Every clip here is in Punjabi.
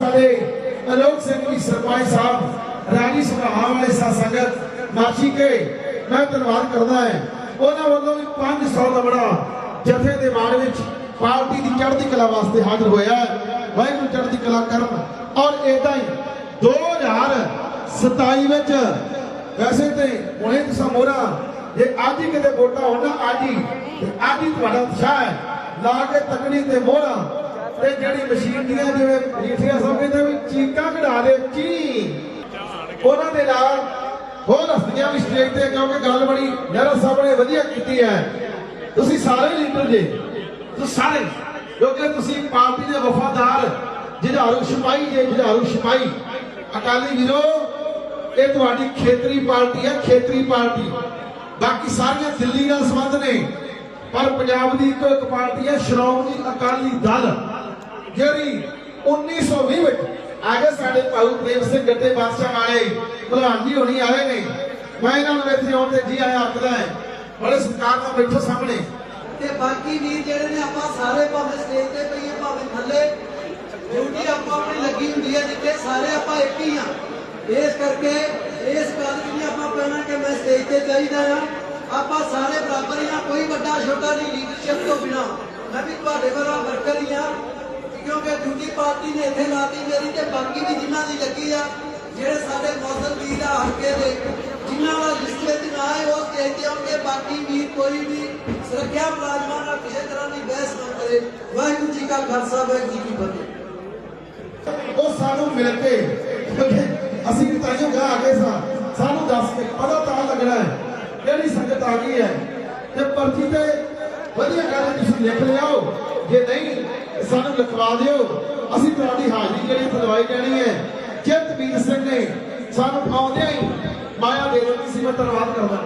ਸਾਡੇ ਅਲੋਕ ਸਿੰਘ ਜੀ ਸਰਪੰਚ ਸਾਹਿਬ, ਰਾਣੀ ਸਭਾ ਵਾਲੇ ਸਾ ਸੰਗਤ ਮਾਛੀ ਕੇ, ਮੈਂ ਧੰਨਵਾਦ ਕਰਦਾ ਹਾਂ। ਉਹਨਾਂ ਵੱਲੋਂ ਵੀ 500 ਦਾ ਬੜਾ ਜਥੇ ਦੇ ਮਾਣ ਵਿੱਚ ਪਾਰਟੀ ਦੀ ਚੜ੍ਹਦੀ ਕਲਾ ਵਾਸਤੇ ਹਾਜ਼ਰ ਹੋਇਆ ਵਾਹਿਗੁਰੂ ਚੜ੍ਹਦੀ ਕਲਾ ਕਰਨ। ਔਰ ਇਦਾਂ ਹੀ 2027 ਵਿੱਚ ਵੈਸੇ ਤੇ ਹੁਣੇ ਤੁਸੀਂ ਮੋਰਾ ਜੇ ਅੱਜ ਹੀ ਕਿਤੇ ਵੋਟਾਂ ਹੋਣ ਅੱਜ ਹੀ ਅੱਜ ਹੀ ਤੁਹਾਡਾ ਉਤਸ਼ਾਹ ਹੈ। ਲਾ ਕੇ ਤਕੜੀ ਤੇ ਮੋਹਰਾ ਤੇ ਜਿਹੜੀ ਮਸ਼ੀਨ ਦੀਆਂ ਜਿਵੇਂ ਰੀਠੀਆ ਸਾਹਿਬ ਕਹਿੰਦੇ ਵੀ ਚੀਕਾਂ ਕਢਾ ਦੇ, ਚੀ। ਉਹਨਾਂ ਦੇ ਨਾਲ ਹੋਰ ਹਸਤੀਆਂ ਵੀ ਸਟੇਜ ਤੇ ਕਿਉਂਕਿ ਗੱਲ ਬੜੀ ਯਾਰਾ ਸਾਹਿਬ ਨੇ ਵਧੀਆ ਕੀਤੀ ਹੈ। ਤੁਸੀਂ ਸਾਰੇ ਲੀਡਰ ਜੇ, ਤੁਸੀਂ ਸਾਰੇ, ਕਿਉਂਕਿ ਤੁਸੀਂ ਪਾਰਟੀ ਦੇ ਵਫਾਦਾਰ, ਜੁਝਾਰੂ ਸਿਪਾਹੀ ਜੇ, ਜੁਝਾਰੂ ਸਿਪਾਹੀ। ਅਕਾਲੀ ਵੀਰੋ, ਇਹ ਤੁਹਾਡੀ ਖੇਤਰੀ ਪਾਰਟੀ ਹੈ, ਖੇਤਰੀ ਪਾਰਟੀ। ਬਾਕੀ ਸਾਰੀਆਂ ਦਿੱਲੀ ਨਾਲ ਸੰਬੰਧ ਨੇ, ਪਰ ਪੰਜਾਬ ਦੀ ਇੱਕੋ ਇੱਕ ਪਾਰਟੀ ਹੈ, ਸ਼੍ਰੋਮਣੀ ਅਕਾਲੀ ਦਲ। ਜਿਹੜੀ 1920 ਵਿੱਚ ਆਗੇ ਸਾਡੇ ਭਾਊ ਪ੍ਰੇਮ ਸਿੰਘ ਗੱਡੇ ਬਾਦਸ਼ਾਹ ਵਾਲੇ ਭਲਵਾਨ ਜੀ ਹੋਣੀ ਆਏ ਨੇ। ਮੈਂ ਇਹਨਾਂ ਨੂੰ ਇੱਥੇ ਆਉਣ ਤੇ ਜੀ ਆਇਆ ਆਖਦਾ ਹੈ, ਬੜੇ ਸਤਿਕਾਰ ਨਾਲ ਬੈਠੋ ਸਾਹਮਣੇ। ਤੇ ਬਾਕੀ ਵੀਰ ਜਿਹੜੇ ਨੇ, ਆਪਾਂ ਸਾਰੇ ਭਾਵੇਂ ਸਟੇਜ ਤੇ ਪਈਏ, ਭਾਵੇਂ ਥੱਲੇ। ਡਿਊਟੀ ਆਪਾਂ ਆਪਣੀ ਲੱਗੀ ਹੁੰਦੀ ਹੈ, ਜਿੱਥੇ ਸਾਰੇ ਆਪਾਂ ਇੱਕ ਹੀ ਆ ਇਸ ਕਰਕੇ ਇਸ ਗੱਲ ਦੀ ਆਪਾਂ ਕਹਿਣਾ ਕਿ ਮੈਂ ਸਟੇਜ ਤੇ ਚਾਹੀਦਾ ਆ ਆਪਾਂ ਸਾਰੇ ਬਰਾਬਰ ਹੀ ਆ ਕੋਈ ਵੱਡਾ ਛੋਟਾ ਨਹੀਂ ਲੀਡਰਸ਼ਿਪ ਤੋਂ ਬਿਨਾ। ਮੈਂ ਵੀ ਤੁਹਾਡੇ ਵਰਗਾ ਵਰਕਰ ਹੀ ਆ ਪਾਰਟੀ ਨੇ ਇੱਥੇ ਲਾਤੀ ਮੇਰੀ ਤੇ ਬਾਕੀ ਵੀ ਜਿਨ੍ਹਾਂ ਦੀ ਲੱਗੀ ਆ, ਜਿਹੜੇ ਸਾਡੇ ਮੌਸਮ ਵੀਰ ਆ ਹਲਕੇ ਦੇ ਜਿਨ੍ਹਾਂ ਦਾ ਲਿਸਟ ਵਿੱਚ ਨਾ ਆਏ ਉਹ ਸਟੇਜ ਤੇ ਬਾਕੀ ਵੀਰ ਕੋਈ ਵੀ ਸੁਰੱਖਿਆ ਮੁਲਾਜ਼ਮਾਂ ਨਾਲ ਕਿਸੇ ਤਰ੍ਹਾਂ ਦੀ ਬਹਿਸ ਨਾ ਕਰੇ। ਵਾਹਿਗੁਰੂ ਜੀ ਕਾ ਖਾਲਸਾ, ਵਾਹਿਗੁਰੂ ਜੀ ਕੀ ਫਤਿਹ। ਉਹ ਸਾਨੂੰ ਮਿਲ ਕੇ ਅਸੀਂ ਵੀ ਗਾ ਆ ਗਏ ਸਾਂ, ਸਾਨੂੰ ਦੱਸ ਕੇ ਪਤਾ ਤਾਂ ਲੱਗਣਾ ਹੈ ਕਿਹੜੀ ਸੰਗਤ ਆ ਗਈ ਹੈ। ਤੇ ਪਰਚੀ ਤੇ ਵਧੀਆ ਗੱਲ ਤੁਸੀਂ ਲਿਖ ਲਿਆਓ, ਜੇ ਨਹੀਂ, ਸਾਨੂੰ ਲਿਖਵਾ ਦਿਓ। ਅਸੀਂ ਤੁਹਾਡੀ ਹਾਜ਼ਰੀ ਜਿਹੜੀ ਖਲਵਾਈ ਜਾਣੀ ਹੈ ਚਿਤਵੀਰ ਸਿੰਘ ਨੇ ਸਾਨੂੰ ਆਉਂਦਿਆਂ ਹੀ ਮਾਇਆ ਦੇ ਦਿੱਤੀ ਸੀ ਮੈਂ ਧੰਨਵਾਦ ਕਰਦਾ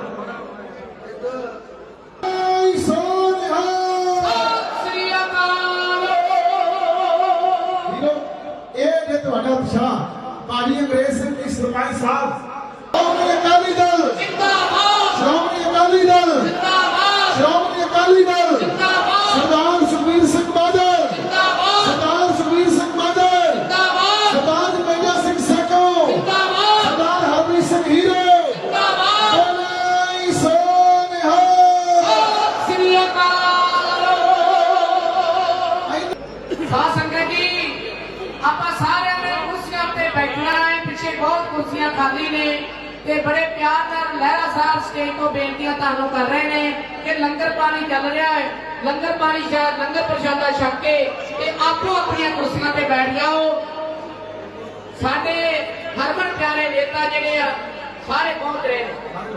ਇਹ ਤੁਹਾਡਾ ਉਤਸ਼ਾਹ, ਭਾਜੀ ਅੰਗਰੇਜ਼ ਸਿੰਘ ਜੀ ਸਰਪੰਚ ਸਾਹਿਬ, ਸ਼੍ਰੋਮਣੀ ਅਕਾਲੀ ਦਲ ਜਿੰਦਾਬਾਦ ਸ਼੍ਰੋਮਣੀ ਅਕਾਲੀ ਦਲ ਸਾਧ ਸੰਗਤ ਜੀ, ਆਪਾਂ ਸਾਰਿਆਂ ਨੇ ਕੁਰਸੀਆਂ ਤੇ ਬੈਠਣਾ ਹੈ, ਪਿੱਛੇ ਬਹੁਤ ਕੁਰਸੀਆਂ ਖਾਲੀ ਨੇ ਤੇ ਬੜੇ ਪਿਆਰ ਨਾਲ ਲਹਿਰਾ ਸਾਹਿਬ ਸਟੇਜ ਤੋਂ ਬੇਨਤੀਆਂ ਤੁਹਾਨੂੰ ਕਰ ਰਹੇ ਨੇ ਕਿ ਲੰਗਰ ਪਾਣੀ ਚੱਲ ਰਿਹਾ ਹੈ। ਲੰਗਰ ਪਾਣੀ ਸ਼ਾਇਦ ਲੰਗਰ ਪ੍ਰਸ਼ਾਦਾ ਛਕ ਕੇ ਤੇ ਆਪੋ ਆਪਣੀਆਂ ਕੁਰਸੀਆਂ ਤੇ ਬੈਠ ਜਾਓ। ਸਾਡੇ ਹਰਮਨ ਪਿਆਰੇ ਨੇਤਾ ਜਿਹੜੇ ਆ, ਸਾਰੇ ਪਹੁੰਚ ਰਹੇ ਨੇ।